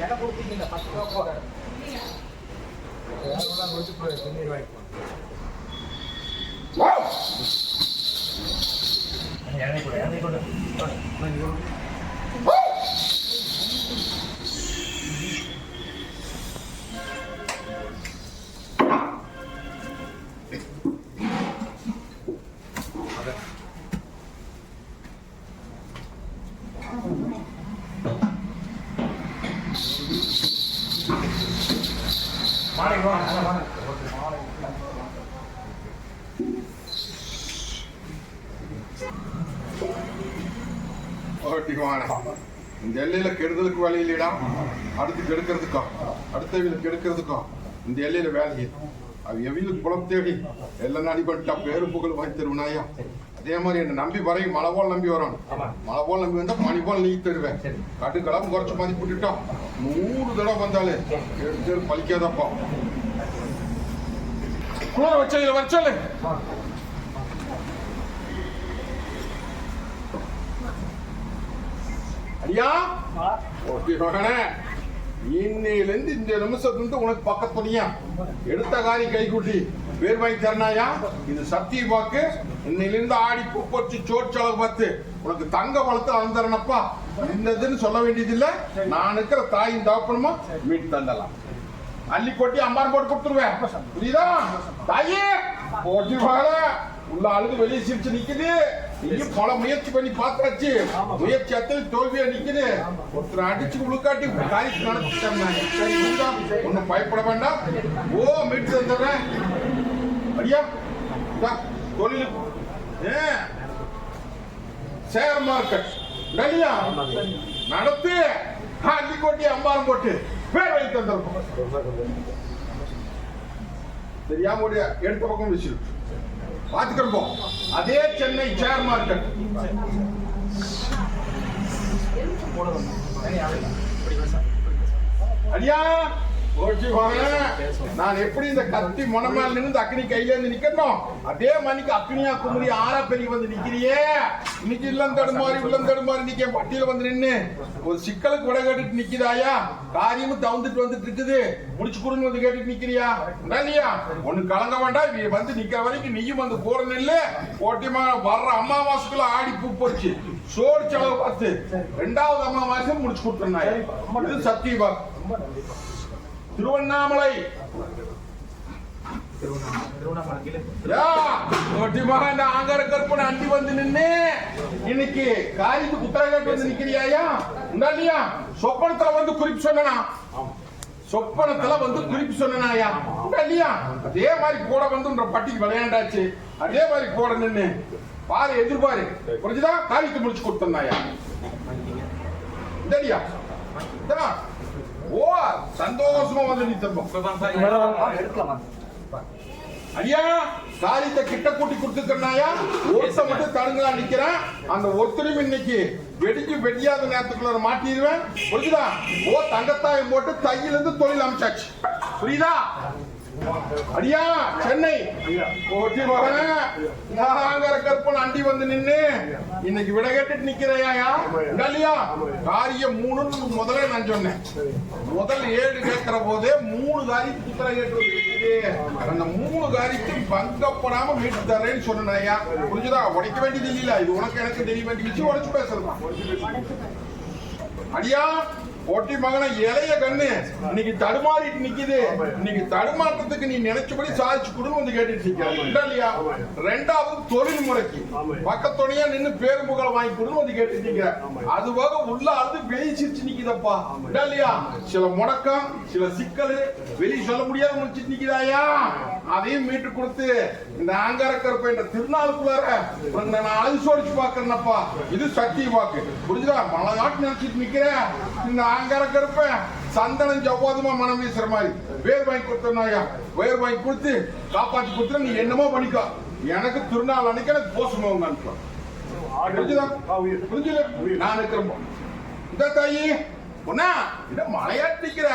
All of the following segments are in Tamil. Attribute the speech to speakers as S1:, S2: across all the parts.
S1: இடம் கொடுத்துருக்கீங்க பத்து ரூபா
S2: போக முடிச்சு போய் தண்ணீர் வாங்கிப்போம் இறங்கி கூட. இறங்கி கூட. மாலைக்கு இந்த எல்லையில கெடுதலுக்கு வழி இல்லைடா. அடுத்து கெடுக்கிறதுக்கும் அடுத்தவங்களை கெடுக்கிறதுக்கும் இந்த எல்லையில வேலையை. அது எவ்வளவு குளம் தேடி. எல்லாம் அடிபட்டா பேரும் புகழ் வாங்கி அதே மாதிரி என்ன நம்பி வரையும் மழை போல் நம்பி வரணும் மழை போல் நம்பி வந்தா பனி போல் நீ தருவேன். கட்டு கலம் குறைச்சு மதிப்பு விட்டுட்டோம் நூறு தடவை வந்தாலே எடுத்து பலிக்காதப்பா குளிர வச்சதுல வர சொல்லு. ஐயா ஓகே மகனே இன்னையிலிருந்து இந்த நிமிஷத்துலேருந்து உனக்கு பக்கத்துணியா எடுத்த காரி கைகுட்டி பேர் வாங்கி தரணாயா இது சத்திய வாக்கு. இன்னிலிருந்து ஆடி பூப்பொச்சு சோற்சளவு செலவு பார்த்து உனக்கு தங்க வளர்த்து வளர்ந்துறனப்பா என்னதுன்னு சொல்ல வேண்டியதில்லை. நான் இருக்கிற தாயின் தவப்பணுமா மீட்டு தந்தலாம். அள்ளி கொட்டி அம்பார் போட்டு கொடுத்துருவேன். புரியுதா? தாயே போட்டி உள்ள அழுது வெளியே சிரிச்சு நிக்குது. இங்கேயும் பல முயற்சி பண்ணி பார்த்தாச்சு. முயற்சி அத்தனை தோல்வியா நிக்குது. ஒருத்தர் அடிச்சு உழுக்காட்டி காரியம் புரியுதா? ஒண்ணும் பயப்பட வேண்டாம். ஓ மீட்டு தந்துடுறேன். அடியா தொழில். ஷேர் மார்க்கெட் நடியா நடத்து. அள்ளி கொட்டி அம்பாரம் போட்டு பேர் வைத்து தந்துருப்போம் தெரியாம ஒரு எடுத்த பக்கம் வச்சு பாத்துக்கிறோம் போ. அதே சென்னை ஷேர் மார்க்கெட் அடியா நான் எப்படி இந்த கத்தி முனமேல நின்று அக்னி கையில இருந்து நிக்கணும்? அதே மணிக்கு அக்னியா குமரி ஆறா பெரிய வந்து நிக்கிறியே? இன்னைக்கு இல்லம் தடுமாறி உள்ளம் தடுமாறி நிக்க பட்டியல வந்து நின்னு. ஒரு சிக்கலுக்கு விட கேட்டுட்டு நிக்கிறாயா காரியமும் தவுந்துட்டு வந்துட்டு இருக்குது. முடிச்சு கொடுன்னு வந்து கேட்டுட்டு நிக்கிறியா? இல்லையா? ஒண்ணு கலங்க வேண்டாம். நீ வந்து நிக்க வரைக்கும் நீயும் வந்து போற நெல்லு. ஓட்டிமா வர்ற அமாவாசைக்குள்ள ஆடி பூ போச்சு. சோறு செலவு பார்த்து. ரெண்டாவது அமாவாசை முடிச்சு கொடுத்துருந்தாய் இது சத்தியவா திருவண்ணாமலை.
S1: திருவண்ணாமலை கீழே
S2: யா, ஒட்டிமாக இந்த ஆங்கார கற்பனை அண்டி வந்து நின்னு இன்னைக்கு காரியத்துக்கு உத்தரகாட்டு வந்து நிக்கிறியாயா இல்லையா? சொப்பனத்துல வந்து குறிப்பு சொன்னா சொப்பனத்துல வந்து குறிப்பு சொன்னாயா இல்லையா? அதே மாதிரி கூட வந்து உன்ற பட்டிக்கு விளையாண்டாச்சு. அதே மாதிரி கூட நின்னு. பாரு எதிர்பாரு புரிஞ்சுதா? காரியத்தை முடிச்சு கொடுத்தனாயா இல்லையா? சந்தோஷமா வந்து நீ திரும்ப ஐயா காரியத்தை கிட்ட கூட்டி கொடுத்துக்கறாயா ஒருத்த மட்டும் தடுங்களா நிக்கிறேன். அந்த ஒருத்தரும் இன்னைக்கு வெடிக்கு வெடியாத நேரத்துக்குள்ள மாட்டிடுவேன். புரியுதா ஓ தங்கத்தாயம் போட்டு தையில இருந்து தொழில் அமைச்சாச்சு. புரியுதா? அடியா சென்னை. ஓட்டி மகனே நாங்கர கற்பனை அண்டி வந்து நின்னு இன்னைக்கு விட கேட்டுட்டு நிக்கிறையா இல்லையா காரியம் மூணுன்னு முதல்ல நான் சொன்னேன். முதல் ஏழு கேட்கிற போதே மூணு காரியத்துக்கு உத்தரவு கேட்டு. அந்த மூணு காரியத்தையும் பங்கப்படாம மீட்டு தரேன்னு சொன்னேயா புரிஞ்சுதா? உடைக்க வேண்டியது இல்ல. இது உனக்கு எனக்கு தெரிய வேண்டிய விஷயம் உடைச்சு பேசுறதுதான் அடியா பொட்டி மகன இளைய கண்ணு. இன்னைக்கு தடுமாறிட்டு நிக்குது. இன்னைக்கு தடுமாற்றத்துக்கு நீ நினைச்சபடி சாதிச்சு கொடுன்னு வந்து கேட்டுட்டு நிக்கிற இல்லையா? ரெண்டாவது தொழில் முறைக்கு. பக்கத்துணையா நின்னு பேரு புகழ வாங்கி கொடுன்னு வந்து கேட்டுட்டு அது போக உள்ள அழுது வெளியே சிரிச்சு நிக்குதப்பா. இல்லையா? சில முடக்கம் சில சிக்கல் வெளியே சொல்ல முடியாத முடிச்சிட்டு நிக்குதாயா அதையும் மீட்டு கொடுத்து இந்த ஆங்காரக்கருப்ப கருப்பை என்ற திருநாளுக்குள்ளார நான் அழுது சோடிச்சு பாக்குறேன்னப்பா இது சக்தி வாக்கு. புரிஞ்சுதா? மழை நாட்டு நினைச்சிட்டு நிக்கிறேன். இந்த ஆங்கார இருக்கிறப்ப சந்தனம் ஜவ்வாதமா மனம் வீசுற மாதிரி. வேர் வாங்கி கொடுத்தனாயா வேர் வாங்கி கொடுத்து காப்பாத்தி கொடுத்து நீ என்னமோ பண்ணிக்கோ. எனக்கு திருநாள் அன்னைக்கு எனக்கு போசமா உங்க அனுப்பலாம் புரிஞ்சுதா? புரிஞ்சுல நான் இருக்கிறப்போ இந்த தாயி. பொண்ணா இத மலையாட்டு நிக்கிற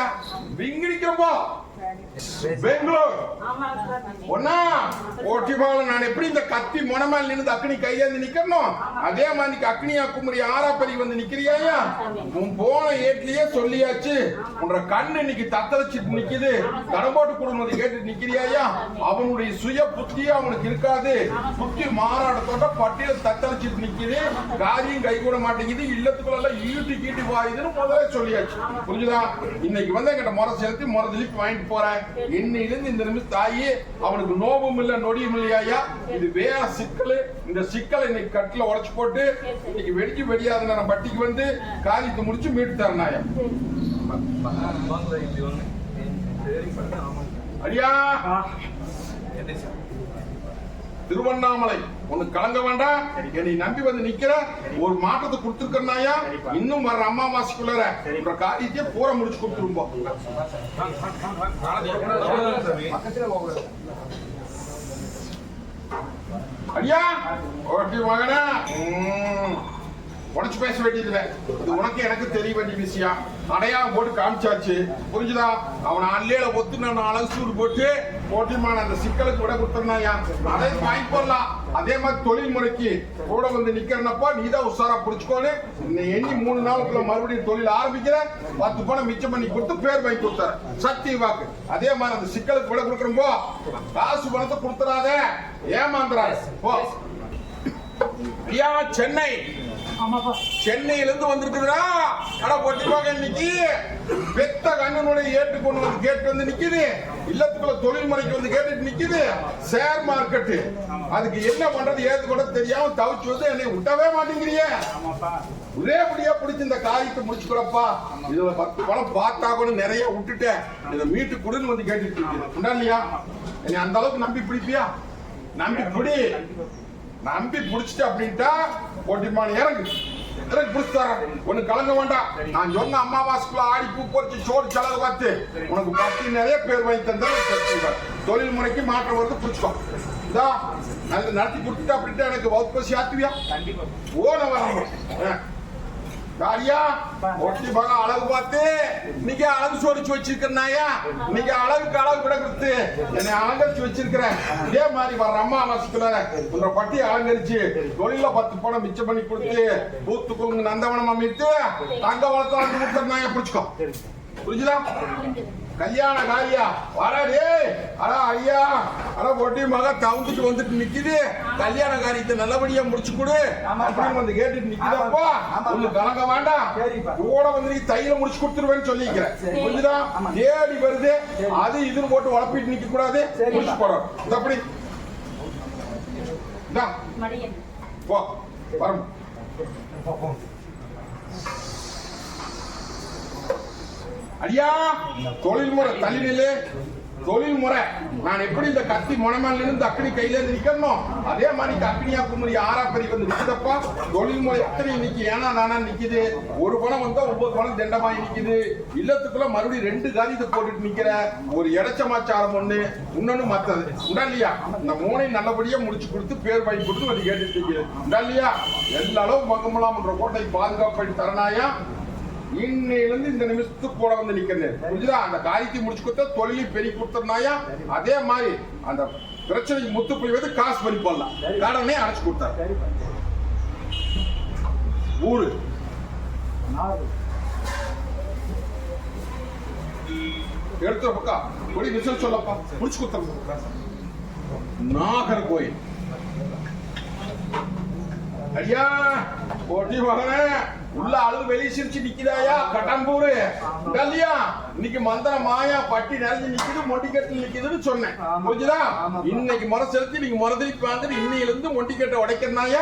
S2: பெங்களூர். ஒன்னா ஓட்டிபால நான் எப்படி இந்த கத்தி முனமேல் நின்று அக்னி கையாந்து நிக்கணும்? அதே மாதிரி அக்னியா குமரி ஆறா பெரிய வந்து நிக்கிறியாயா உன் போன ஏட்லயே சொல்லியாச்சு. உன்ற கண்ணு இன்னைக்கு தத்தளிச்சிட்டு நிக்குது. கடம்போட்டு குடும்பத்தை கேட்டு நிக்கிறியாயா அவனுடைய சுய புத்தி அவனுக்கு இருக்காது. புத்தி மாறாடத்தோட பட்டியல தத்தளிச்சிட்டு நிக்குது. காரியம் கை கூட மாட்டேங்குது. இல்லத்துக்குள்ள ஈட்டி கீட்டி வாயுதுன்னு முதல்ல சொல்லியாச்சு. புரிஞ்சுதா? இன்னைக்கு வந்து எங்கிட்ட முறை செலுத்தி முறை திருப்பி வாங்கிட்டு போறேன். இன்னையிலிருந்து இந்த நிமிஷம் தாயி அவனுக்கு நோபம் இல்ல நொடியும் இல்லையா இது வேற சிக்கல். இந்த சிக்கலை இன்னைக்கு கட்டில உடைச்சு போட்டு இன்னைக்கு வெடிச்சு வெடியாத நான் பட்டிக்கு வந்து காரியத்தை முடிச்சு மீட்டு தரேன் நாயா
S1: வாங்க இப்படி வாங்க. சரி பண்ணுங்க ஆமாங்க
S2: அடியா திருவண்ணாமலை. உனக்கு கலங்க வேண்டாம். என்னை நம்பி வந்து நிக்கிற. ஒரு மாற்றத்தை கொடுத்துருக்கனாயா இன்னும் வர்ற அம்மாவாசைக்குள்ள உன்ற காரியத்தையே பூரா முடிச்சு கொடுத்துருப்போம் அடியா? ஓட்டி மகனா. உடச்சு பேச வேண்டியதில்லை. இது உனக்கு எனக்கு தெரிய வேண்டிய விஷயம். அடையாளம் போட்டு காமிச்சாச்சு. புரிஞ்சுதா? அவன் அல்லையில ஒத்துன அளவு அழகு சூடு போட்டு போட்டிமான அந்த சிக்கலுக்கு விட கொடுத்துருந்தாயா? அதே வாங்கி போடலாம் அதே மாதிரி தொழில் முறைக்கு கூட வந்து நிக்கிறனப்போ நீ தான் உஷாரா புடிச்சுக்கோன்னு இந்த எண்ணி மூணு நாளுக்குள்ள மறுபடியும் தொழில் ஆரம்பிக்கிற பத்து பணம் மிச்சம் பண்ணி கொடுத்து பேர் வாங்கி கொடுத்தாரு சக்தி வாக்கு. அதே மாதிரி அந்த சிக்கலுக்கு விட கொடுக்குறப்போ காசு பணத்தை கொடுத்துறாத. ஏமாந்துறாரு போ. சென்னை. சென்னையில இருந்து வந்திருக்குதுடா. அட பொட்டிப்பாங்க இன்னைக்கு. பெத்த கண்ணனுடைய ஏட்டு கொண்டு வந்து கேட்டு வந்து நிக்குது. இல்லத்துக்குள்ள தொழில் முறைக்கு வந்து கேட்டுட்டு நிக்குது. ஷேர் மார்க்கெட் அதுக்கு என்ன பண்றது ஏது கூட தெரியாம தவிச்சு வந்து என்னை விட்டவே மாட்டேங்கிறியே
S3: ஆமாப்பா.
S2: ஒரே படியா பிடிச்ச இந்த காரியத்தை முடிச்சுக்கிறப்பா இதுல பத்து பணம் பார்த்தா கூட நிறைய விட்டுட்டேன். இதை மீட்டு கொடுன்னு வந்து கேட்டுட்டு இருக்கு உண்டா இல்லையா? என்னை அந்த அளவுக்கு நம்பி பிடிப்பியா? நம்பி பிடி. நம்பி பிடிச்சிட்ட அப்படின்ட்டா போட்டிமான இறங்கு. இறங்கி பிடிச்சி தரேன் ஒண்ணு கலங்க வேண்டாம். நான் சொன்ன அம்மாவாசைக்குள்ள ஆடி பூ பொறிச்சு சோறு செலவு பார்த்து உனக்கு பத்து நிறைய பேர் வாங்கி தந்தா தொழில் முறைக்கு மாற்றம் வருது பிடிச்சிக்கோ. இதா நல்ல நடத்தி கொடுத்துட்டு அப்படின்ட்டு எனக்கு வகுப்பு ஆத்துவியா
S3: கண்டிப்பா.
S2: ஓன வரணும் காரியா ஒட்டி மகன் அழகு பார்த்து இன்னைக்கு அளவு சோடிச்சு வச்சிருக்கனாயா இன்னைக்கு அழகுக்கு அழகு விட கொடுத்து என்னை அலங்கரிச்சு வச்சிருக்கிறேன். இதே மாதிரி வர்ற அம்மா வாசிக்கல உன்ற பட்டி அலங்கரிச்சு தொழில பத்து பணம் மிச்சம் பண்ணி கொடுத்து பூத்து குழுங்கு நந்தவனம் அமைத்து தங்க வளர்த்து வந்து கொடுத்துருந்தாங்க பிடிச்சுக்கோ புரிஞ்சுதா? கல்யாண காரியா? வாடா டேய் அடா ஐயா. அட பொட்டி மக தவுந்துட்டு வந்துட்டு நிக்குது. கல்யாண காரியத்தை நல்லபடியா முடிச்சு கொடு. அப்படின்னு வந்து கேட்டுட்டு நிக்குதப்பா ஒண்ணு கலங்க வேண்டாம். கூட வந்து நீ தையில முடிச்சு கொடுத்துருவேன்னு சொல்லிக்கிறேன் புரிஞ்சுதா? தேடி வருது. அது இதுன்னு போட்டு உழப்பிட்டு நிக்க கூடாது. முடிச்சு போறோம். இந்த அப்படி. போ. வரும் ஐயா தொழில்முறை தள்ளி தொழில்முறை நான் எப்படி இந்த கத்தி முனைமால இருந்து அக்கனி கையில இருந்து நிக்கணும் அதே மாதிரி அக்னியா குமரி ஆறா பெரிய வந்து நிக்கிறப்பா தொழில்முறை எத்தனை நிக்கி ஏன்னா நானா நிக்குது. ஒரு பணம் வந்தா ஒன்பது பணம் தண்டமாயி நிக்குது. இல்லத்துக்குள்ள மறுபடியும் ரெண்டு காரியத்தை போட்டுட்டு நிக்கிற ஒரு இடைச்சமாச்சாரம் ஒண்ணு இன்னொன்னு மத்தது. உண்டா இல்லையா? இந்த மூணையும் நல்லபடியா முடிச்சு கொடுத்து பேர் வாங்கி கொடுத்து வந்து கேட்டுட்டு நிக்குது உண்டா இல்லையா? எல்லா அளவு மங்கமலாம்ன்ற கோட்டை பாதுகாப்பு தரணாயா இன்னையிலிருந்து இந்த நிமிஷத்துக்கு கூட வந்து நிக்கிறேன். புரிஞ்சுதா? அந்த காரியத்தை முடிச்சு கொடுத்தா தொழிலையும் பெரிய கொடுத்தனாயா அதே மாதிரி அந்த பிரச்சனைக்கு முத்து வந்து காசு பண்ணி போடலாம் கடனே அடைச்சு கொடுத்தாரு. ஊரு.
S3: நாலு
S2: எடுத்த கொடி விசில் சொல்லப்பா. முடிச்சு குடுத்தன் நாகர் கோயில். ஐயா போட்டி மகனே. உள்ள அழுது வெளியே சிரிச்சு நிக்கிறாயா கடம்பூரு இல்லையா இன்னைக்கு மந்திர மாயா பட்டி நிறைஞ்சு நிக்குது மொண்டிக்கட்டில் நிக்குதுன்னு சொன்னேன். புரிஞ்சுதா. இன்னைக்கு முறை செலுத்தி நீங்க முறதிரிப்பு வாங்கிட்டு இன்னையில இருந்து மொண்டிக்கட்டை உடைக்கிறனாயா.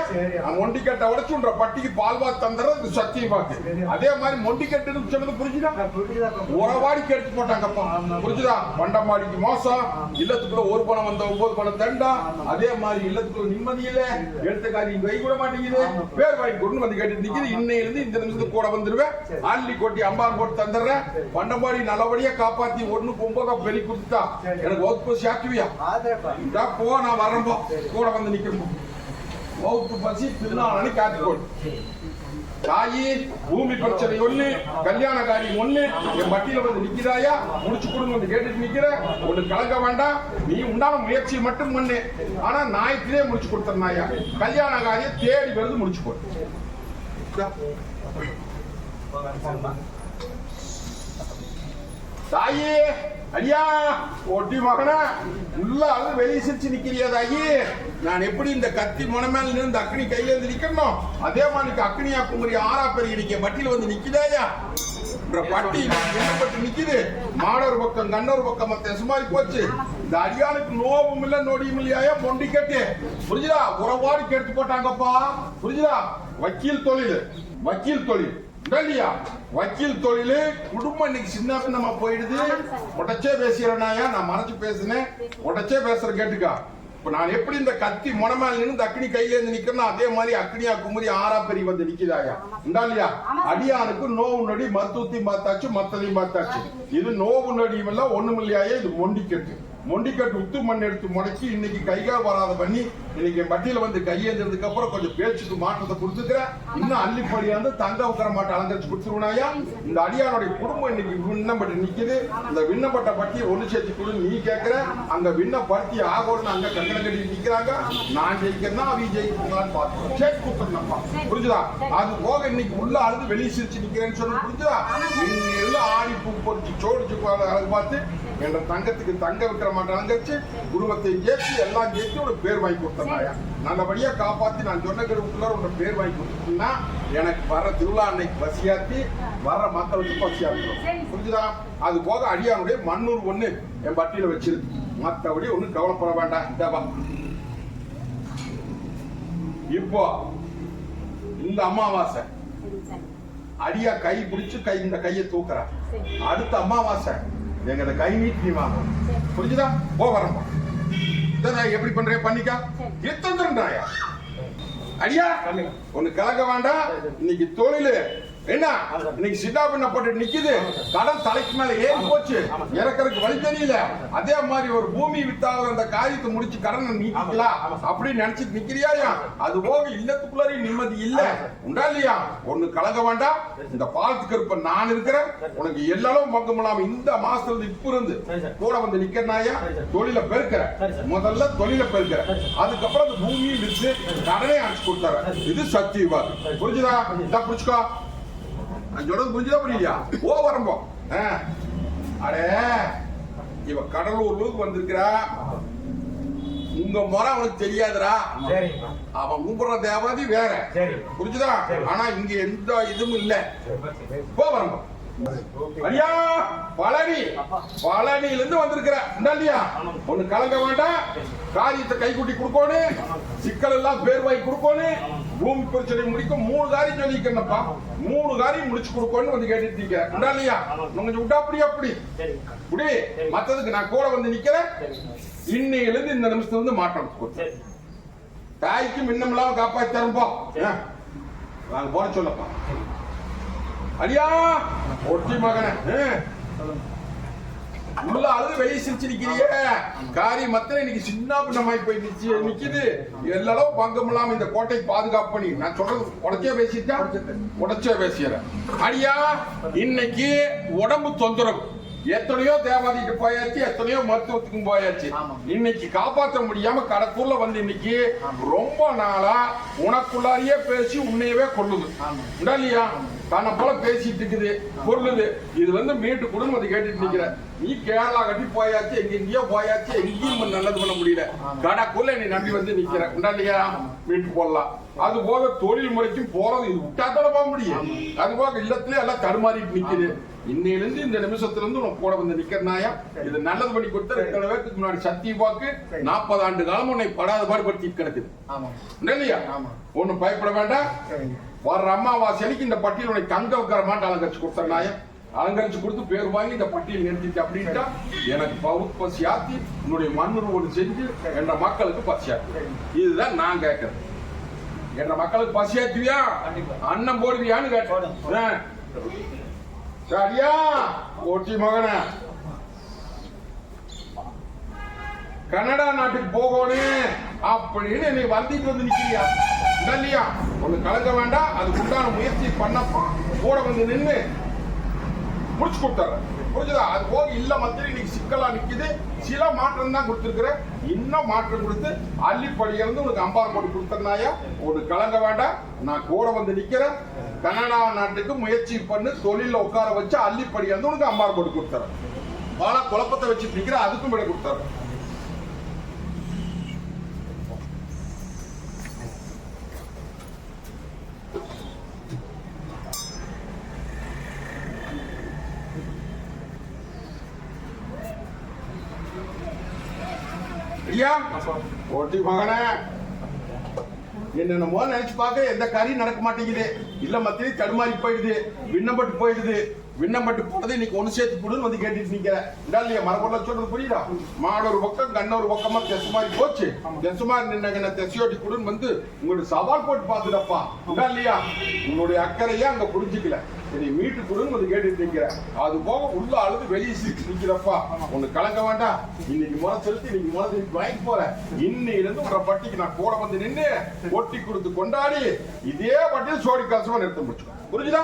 S2: மொண்டிக்கட்டை உடைச்சு உன்ற பட்டிக்கு பால் பாத் தந்துறது சத்தியம் பாக்கு. அதே மாதிரி மொண்டிக்கட்டுன்னு சொன்னது புரிஞ்சுதா உறவாடிக்கு எடுத்து போட்டாங்கப்பா. புரிஞ்சுதா பண்டமாடிக்கு மோசம். இல்லத்துக்குள்ள ஒரு பணம் வந்த ஒன்பது பணம் தண்டா. அதே மாதிரி இல்லத்துக்குள்ள நிம்மதி இல்ல எடுத்த காரியம் கை கூட மாட்டேங்குது. பேர் வாங்கி கொண்டு வந்து கேட்டு நிக்குது இன்னையில இருந்து இந்த நிமிஷத்துக்கு கூட வந்துருவேன். ஆள்ளி கொட்டி அம்பார் போட்டு தந்துடுறேன். பண்டமாடி நல்லபடியா காப்பாத்தி ஒண்ணுக்கு ஒன்பதா பெரிய கொடுத்துட்டா.
S3: சரி.
S2: எனக்கு வகுப்பு இதா போ நான் வர்றேன்போ கூட வந்து நிக்கிறோம் வகுப்பு பசி திருநாளனி காத்துக்கோடு தாயி பூமி பிரச்சனை ஒண்ணு கல்யாண காரியம் ஒண்ணு என் பட்டியல வந்து நிக்கிறாயா முடிச்சு கொடுங்க வந்து கேட்டுட்டு நிக்கிற ஒண்ணு கலங்க வேண்டாம் நீ உண்டான முயற்சி மட்டும் பண்ணு. ஆனா ஞாயிற்றுலயே முடிச்சு கொடுத்தனாயா கல்யாண காரியம் தேடி வருது முடிச்சு கொடு. தாயி அடியா ஒட்டி மகனா உள்ள அது வெளியே சிரிச்சு நிக்கிறியா தாயி? நான் எப்படி இந்த கத்தி முனமேல இருந்து அக்னி கையில இருந்து நிக்கணும் அதே மாதிரி அக்னியா குமரி ஆறா பெரிய நிக்க பட்டியில வந்து நிக்குதாயா? பட்டி பட்டு நிக்குது? மாடர் பக்கம் கண்ணர் பக்கம் மத்த சுமாரி போச்சு. இந்த அடியானுக்கு நோவும் இல்ல நொடியும் இல்லையா? பொண்டி கட்டு? புரிஞ்சுதா? உறவாடி கெடுத்து போட்டாங்கப்பா. புரிஞ்சுதா? வக்கீல் தொழில். வக்கீல் தொழில். இல்லையா வக்கீல் தொழிலு குடும்பம் இன்னைக்கு சின்ன பின்னமா போயிடுது. உடச்சே பேசுறேனாயா நான் மறைச்சு பேசுனேன். உடச்சே பேசுற கேட்டுக்கா. இப்ப நான் எப்படி இந்த கத்தி முனமேல நின்று அக்னி கையில இருந்து நிக்கிறேனோ அதே மாதிரி அக்னியா குமரி ஆறா பெரிய வந்து நிக்குதாயா உண்டா இல்லையா? அடியானுக்கு நோவு நொடி மருத்துவத்தையும் பார்த்தாச்சு மத்ததையும் பார்த்தாச்சு. இது நோவு நொடியும் இல்ல ஒண்ணும் இல்லையாயே இது மொண்டிக்கட்டு. மொண்டிக்கட்டு உத்து மண் எடுத்து முடக்கி இன்னைக்கு கைகால் வராத பண்ணி இன்னைக்கு என் பட்டியல வந்து கையேந்ததுக்கு அப்புறம் கொஞ்சம் பேச்சுக்கு மாற்றத்தை கொடுத்துக்கிறேன். இன்னும் அள்ளிப்படியா வந்து தங்க உட்கார மாட்டை அலங்கரிச்சு கொடுத்துருவனாயா? இந்த அடியானுடைய குடும்பம் இன்னைக்கு விண்ணப்பட்டு நிக்குது. இந்த விண்ணப்பட்ட பட்டியை ஒண்ணு சேர்த்து கொடு நீ கேட்கிற அங்க விண்ணப்படுத்தி ஆகணும்னு அங்க கண்ணில் கட்டி நிக்கிறாங்க. நான் ஜெயிக்கிறேன்னா அவங்க ஜெயிக்கிறான்னு பார்த்தோம் சேர்த்து கொடுத்துருந்தப்பா புரிஞ்சுதா? அது போக இன்னைக்கு உள்ள அழுது வெளியே சிரிச்சு நிக்கிறேன்னு சொன்ன புரிஞ்சுதா? எல்லாம் ஆடி பூ பொறிச்சு சோடிச்சு அழகு பார்த்து என்ற தங்கத்துக்கு தங்க விக்கிற மாட்டேன் அலங்கரிச்சு குடும்பத்தை ஏற்றி எல்லாம் ஏற்றி ஒரு பேர் வாங்கி கொடுத்தனாயா? நல்லபடியா காப்பாத்தி நான் சொன்ன கருவுக்குள்ள ஒரு பேர் வாங்கி கொடுத்தீங்கன்னா எனக்கு வர திருவிழா அன்னைக்கு பசியாத்தி வர மக்களுக்கு பசியாத்திரும் புரிஞ்சுதா? அது போக அடியானுடைய மண்ணூர் ஒண்ணு என் பட்டியல வச்சிருக்கு. மத்தபடி ஒண்ணும் கவலைப்பட வேண்டாம். இந்தவா இப்போ இந்த அமாவாசை. அடியா கை பிடிச்சு கை இந்த கையை தூக்குற. அடுத்த அமாவாசை. எங்க இந்த கை நீட்டி நீ வாங்க. புரிஞ்சுதா? போ வரமா எப்படி பண்றே பண்ணிக்கா? எத்தந்தாயா அடியா? ஒண்ணு கலக்க வேண்டாம். இன்னைக்கு தொழிலு. என்ன? இன்னைக்கு சிட்டா பண்ண போட்டு நிக்குது. கடன் தலைக்கு மேல ஏறி போச்சு. இறக்கறதுக்கு வழி தெரியல. அதே மாதிரி ஒரு பூமி வித்தாவது அந்த காரியத்தை முடிச்சு கடனை நீக்கலாம் அப்படின்னு நினைச்சிட்டு நிக்கிறியாயா அது போக இல்லத்துக்குள்ளாரி நிம்மதி இல்ல. உண்டா இல்லையா? ஒண்ணு கலங்க வேண்டாம். இந்த பாலத்துக்கு இருப்ப நான் இருக்கிறேன். உனக்கு எல்லாரும் பங்கம் இல்லாம இந்த மாசத்துல இருந்து இப்ப இருந்து கூட வந்து நிக்கிறனாயா தொழில பெருக்கிற முதல்ல தொழில பெருக்கிற அதுக்கப்புறம் அந்த பூமியை வித்து கடனை அடிச்சு கொடுத்தார இது சத்தியவாதி. புரிஞ்சுதா? இந்தா புடிச்சுக்கோ. நான் சொல்றது புரிஞ்சுதா புரியலையா? ஓ வரம்போ. அடே இவ கடலூர்ல வந்திருக்கிறா. உங்க முறை அவனுக்கு தெரியாதுடா. அவன் கும்பிடுற தேவாதி வேற. புரிஞ்சுதா? ஆனா இங்க எந்த இதுவும் இல்ல. போ வரம்போ. ஐயா பழனி. பழனியில இருந்து வந்திருக்கிற. இல்லையா? ஒண்ணு கலங்க வேண்டாம். காரியத்தை கைக்குட்டி கொடுக்கணும் சிக்கல் எல்லாம் பேர் வாங்கி கொடுக்கணும் பூமி பிரச்சனை முடிக்கும். மூணு காரியம் சொல்லிக்கிறேன்ப்பா மூணு காரியம் முடிச்சு கொடுக்கணும்னு வந்து கேட்டுட்டு நிக்கிறேன் இந்தா இல்லையா? இன்னும் கொஞ்சம் விட்டா அப்படி அப்படி. இப்படி மத்ததுக்கு நான் கூட வந்து நிக்கிறேன். இன்னையில இருந்து இந்த நிமிஷத்துல இருந்து மாற்றம் கொடுத்து
S1: சரி.
S2: தாய்க்கு மின்னம் இல்லாம காப்பாத்தி தரும்போ நாங்க போற சொல்லப்பா. அடியா! ஒட்டி மகனே. உள்ள அழுது வெளியே சிரிச்சு நிக்கிறியே காரியம் மத்திர இன்னைக்கு சின்ன பின்னமாய் போய் நிச்சு நிக்குது. எல்லாரும் பங்கம் இல்லாம இந்த கோட்டை பாதுகாப்பு பண்ணி நான் சொல்றது உடச்சே பேசிட்டா? உடச்சே பேசிடுறேன். அடியா இன்னைக்கு உடம்பு தொந்தரவு. எத்தனையோ தேவாதிக்கு போயாச்சு எத்தனையோ மருத்துவத்துக்கும் போயாச்சு. இன்னைக்கு காப்பாற்ற முடியாம கடக்குள்ள வந்து இன்னைக்கு ரொம்ப நாளா உனக்குள்ளாரியே பேசி உன்னையவே கொள்ளுது இல்லையா? தன்னை போல பேசிட்டு இருக்குது கொள்ளுது இது வந்து மீட்டு கொடுன்னு வந்து கேட்டுட்டு நிக்கிற. நீ கேரளா கட்டி போயாச்சு எங்க எங்கேயோ போயாச்சு எங்கேயும் நல்லது பண்ண முடியல. கடைக்குள்ள நீ நம்பி வந்து நிக்கிற. உண்டா இல்லையா? மீட்டு போடலாம். அது போக தொழில் முறைக்கும் போறது இது விட்டாத்தான போக முடியும். அது போக இல்லத்திலே எல்லாம் தடுமாறிட்டு நிக்குது. இன்னையிலிருந்து இந்த நிமிஷத்துல இருந்து உனக்கு கூட வந்து நிக்கிறனாயா இது நல்லது பண்ணி கொடுத்த ரெண்டு பேருக்கு முன்னாடி சத்திய வாக்கு? நாற்பது ஆண்டு காலம் உன்னை படாத பாடுபடுத்தி கிடக்குது இல்லையா. ஒண்ணும் பயப்பட வேண்டாம். வர்ற அம்மாவாசை அன்னைக்கு இந்த பட்டியல் உனக்கு தங்க வைக்கிற மாட்டு அலங்கரிச்சு கொடுத்த நாயம் அலங்கரிச்சு கொடுத்து பேர் வாங்கி இந்த பட்டியல் நிறுத்திட்டு அப்படின்ட்டா எனக்கு பவுத் பசியாத்தி மண்ணுரு ஒன்று செஞ்சு என்ற மக்களுக்கு பசியாத்தி. இதுதான் நான் கேட்கறேன் என்ற மக்களுக்கு பசியாத்துவியா. அன்னம் போடுவியான்னு. கேட்டேன். சரியா? ஓட்டி மகனே. கனடா நாட்டுக்கு போகணும் அப்படின்னு நீ வந்துட்டு வந்து நிக்கிறியா? இல்லையா ஒண்ணு கலங்க வேண்டாம். அதுக்கு உண்டான முயற்சி பண்ணப்போ கூட வந்து நின்று முடிச்சு கொடுத்தாரு. புரிஞ்சுதா? அது போக இல்ல மத்திய இன்னைக்கு சிக்கலா நிக்குது. சில மாற்றம் தான் கொடுத்துருக்குறேன். இன்னும் மாற்றம் கொடுத்து அள்ளிப்படி இருந்து உனக்கு அம்பார் போட்டு கொடுத்தனாயா ஒரு கலங்க வேண்டாம். நான் கூட வந்து நிக்கிறேன். கனடா நாட்டுக்கு முயற்சி பண்ணு. தொழில உட்கார வச்சு அள்ளிப்படி இருந்து உனக்கு அம்பார் போட்டு கொடுத்துறேன். பல குழப்பத்தை வச்சு நிக்கிற அதுக்கும் விட கொடுத்தாரு ஐயா. ஓட்டி மகனே. என்னென்னமோ நினைச்சு பார்க்க எந்த காரியம் நடக்க மாட்டேங்குது. இல்ல மத்திய தடுமாறி போயிடுது. விண்ணப்பட்டு போயிடுது. விண்ணப்பட்டு போனது இன்னைக்கு ஒண்ணு சேர்த்து கொடுன்னு வந்து கேட்டுட்டு இந்தா இல்லையா மரபொருள சொல்றது புரியுதா? மாடு ஒரு பக்கம் கண்ண ஒரு பக்கமா தெசு மாதிரி போச்சு. தெசு மாதிரி நின்ன தெசையோட்டி கொடுன்னு வந்து உங்களுக்கு சவால் போட்டு பாத்துடப்பா இந்தா இல்லையா? உன்னுடைய அக்கறையா அங்க புரிஞ்சுக்கல. நீ மீட்டு கொடுன்னு வந்து கேட்டுட்டு நிக்கிற அது போக உள்ள அழுது வெளியே சிரிச்சு நிக்கிறப்பா. ஒண்ணு கலங்க வேண்டாம். இன்னைக்கு முறை செலுத்தி இன்னைக்கு முறை திருப்பி வாங்கி போறேன். இன்னையில இருந்து உங்க பட்டிக்கு நான் கூட வந்து நின்னு ஒட்டி கொடுத்து கொண்டாடி இதே பட்டியல் சோடி கலசமா நிறுத்த முடிச்சு புரிஞ்சுதா?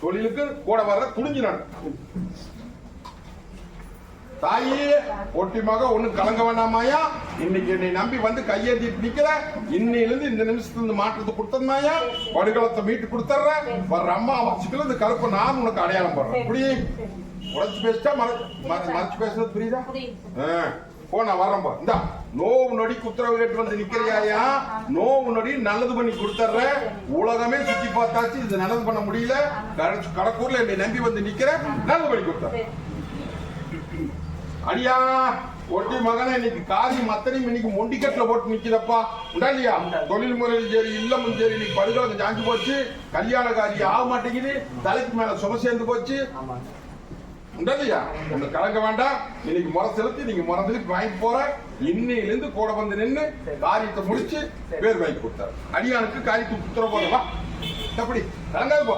S2: தொழிலுக்கு கூட வர்ற துணிஞ்சு நான். தாயி ஒட்டி மக ஒண்ணு கலங்க வேண்டாமாயா இன்னைக்கு என்னை நம்பி வந்து கையேந்திட்டு நிக்கிற. இன்னையில இருந்து இந்த நிமிஷத்துல இருந்து மாற்றத்தை கொடுத்தனாயா படுகளத்தை மீட்டு கொடுத்துறேன் வர்ற அம்மா அவசியத்துல இந்த கருப்பை நான் உனக்கு அடையாளம் போடுறேன். இப்படி உடச்சு பேசிட்டா மற மற- மறைச்சு பேசுறது புரியுதா. ஆ, போ நான் வரேன் இந்தா நோவு நொடிக்கு உத்தரவு கேட்டு வந்து நிக்கிறியாயா நோவு நொடி நல்லது பண்ணி கொடுத்துட்றேன் உலகமே சுத்தி பார்த்தாச்சு இது நல்லது பண்ண முடியல. கடக்கூர்ல என்னை நம்பி வந்து நிக்கிற நல்லது பண்ணி கொடுத்த. அடியா ஒட்டி மகனே இன்னைக்கு காதி மத்தனையும் இன்னைக்கு மொண்டிக்கட்டுல போட்டு நிக்கிறப்பா உண்டா இல்லையா? தொழில் முறையில் சரி இல்லமும் சரி இன்னைக்கு படுகளை ஜாஞ்சு போச்சு. கல்யாண காரியம் ஆக மாட்டேங்குது. தலைக்கு மேல சும சேர்ந்து போச்சு. உண்டா ஒண்ணு கலக்க வேண்டாம். இன்னைக்கு முறை செலுத்தி நீங்க முறை திருப்பி வாங்கி போற. இன்னையில இருந்து கூட வந்து நின்னு காரியத்தை முடிச்சு பேர் வாங்கி கொடுத்தாரு. அடியானுக்கு காரியத்தை உத்தரவு போதவா எப்படி கலங்காது போ.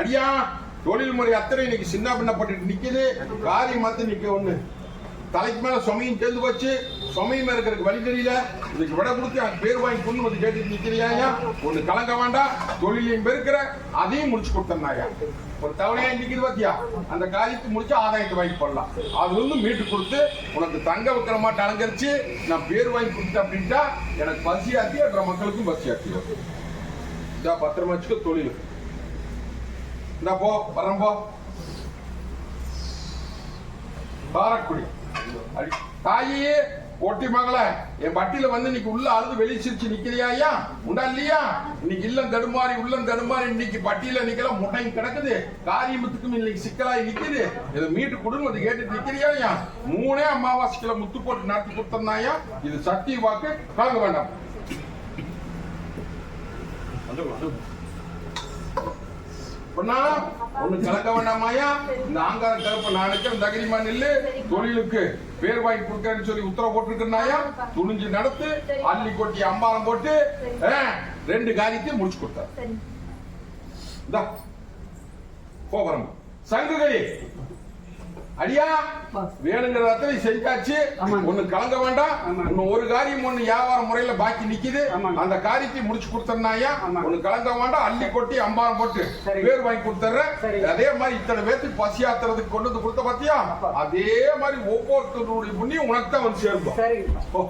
S2: அடியா தொழில் முறை அத்தனை இன்னைக்கு சின்ன பின்னப்பட்டு நிக்குது. காரியம் மாத்தி நிக்க ஒண்ணு. தலைக்கு மேல சுமையும் சேர்ந்து போச்சு. சுமையும் இருக்கிறதுக்கு வழி தெரியல. இதுக்கு விட கொடுத்து எனக்கு பேர் வாங்கி கொண்டு வந்து கேட்டு நிற்கிறியாயா ஒண்ணு கலங்க வேண்டாம். தொழிலையும் பெருக்கிற அதையும் முடிச்சு கொடுத்தனாயா ஒரு தவணையா நிற்கிது பாத்தியா? அந்த காரியத்தை முடிச்சு ஆதாயத்தை வாங்கி போடலாம். அதுல இருந்து மீட்டு கொடுத்து உனக்கு தங்க வைக்கிற மாட்டை அலங்கரிச்சு நான் பேர் வாங்கி கொடுத்தேன் அப்படின்ட்டா எனக்கு பசியாத்தி அப்புறம் மக்களுக்கும் பசியாத்தி இதா பத்திரமா வச்சுக்க தொழில். இந்த போ வரேன் போ. காரக்குடி அடி தாயே ஒட்டி என் பட்டியில வந்து இன்னைக்கு உள்ள அழுது வெளியே சிரிச்சு நிக்கிறியா ஐயா? உண்டா இல்லையா? இன்னைக்கு இல்லம் தடுமாறி உள்ளம் தடுமாறி இன்னைக்கு பட்டியல இன்னைக்கெல்லாம் முட்டையும் கிடக்குது. காரியமத்துக்கும் இன்னைக்கு சிக்கலாய் நிக்குது. இதை மீட்டு கொடுங்க வந்து கேட்டு நிக்கிறியா ஐயா? மூணே அமாவாசைக்குள்ள முத்து போட்டு நடத்தி கொடுத்தா இது சக்தி வாக்கு. கலங்க வேண்டாம். பொண்ணா ஒண்ணு கலக்க வேண்டாமாயா இந்த ஆங்கார கருப்பை நான் நிக்கிறேன் தகிரிமா நில்லு. தொழிலுக்கு பேர் வாங்கி கொடுக்கறேன்னு சொல்லி உத்தரவு போட்டிருக்கனாயா துணிஞ்சு நடத்து அள்ளி கொட்டி அம்பாரம் போட்டு ரெண்டு காரியத்தையும் முடிச்சு கொடுத்தாரு போகிறோம் சங்குகளி. அடியா வேணுங்கிற அத்தனை செஞ்சாச்சு. ஒண்ணு கலங்க வேண்டாம். இன்னும் ஒரு காரியம் ஒண்ணு வியாபார முறையில பாக்கி நிக்குது. அந்த காரியத்தை முடிச்சு கொடுத்தனாயா. ஒண்ணு கலங்க வேண்டாம் அள்ளி கொட்டி அம்பாரம் போட்டு. பேர் வாங்கி கொடுத்துறேன். அதே மாதிரி இத்தனை பேர்த்துக்கு பசி ஆத்துறதுக்கு கொண்டு வந்து கொடுத்த பாத்தியா. அதே மாதிரி ஒவ்வொருத்தருடைய புண்ணியம் உனக்கு தான் வந்து ஓ